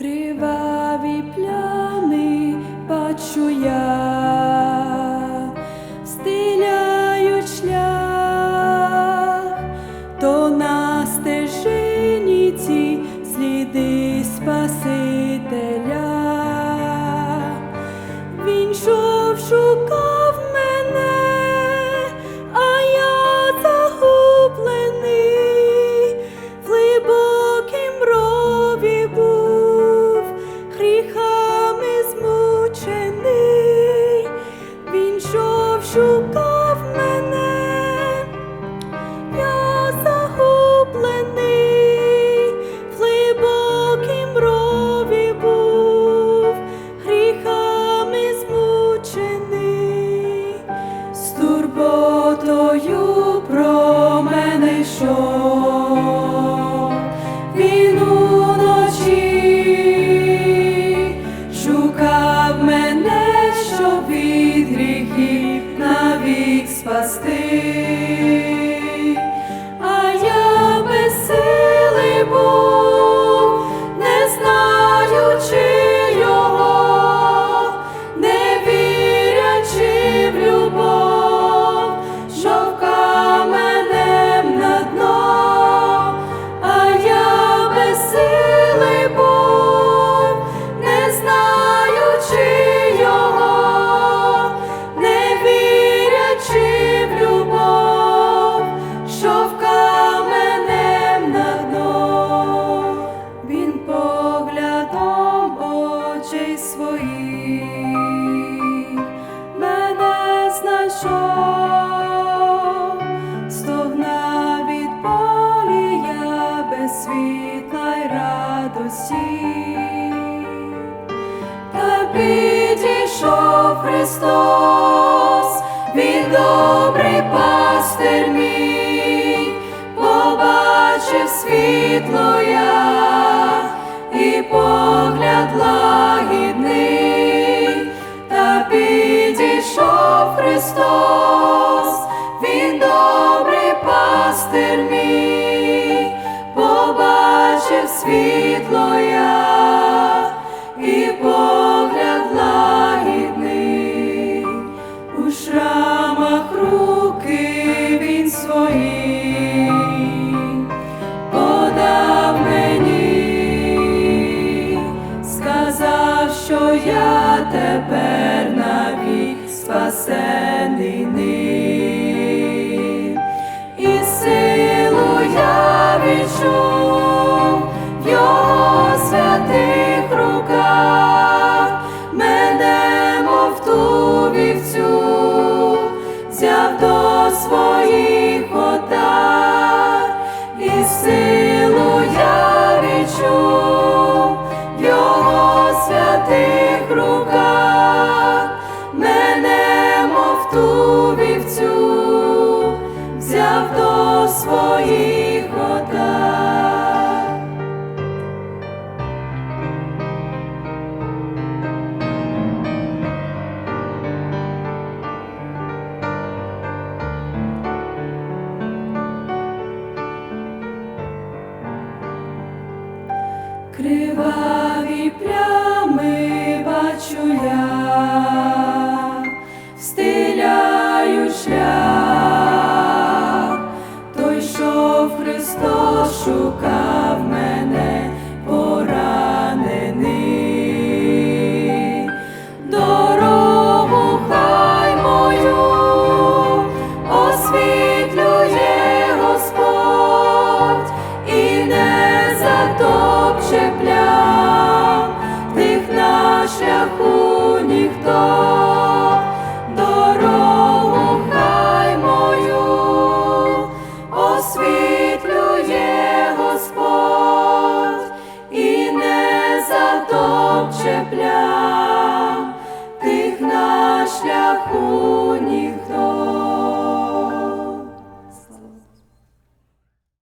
криваві плями бачу я, навік спасти. Підійшов Христос, Він добрий пастир мій, побачив світло я і погляд лагідний, та підійшов Христос, що я тепер навік спасений ним. І силу я відчув його святих руках, мене, мов ту вівцю, взяв до своїх і силу я відчув в його святих руках, мене, мов ту вівцю, взяв до своїх Криваві плями бачу я, встиляю шлях, той що Христос, мене, земля, тих на шляху ніхто.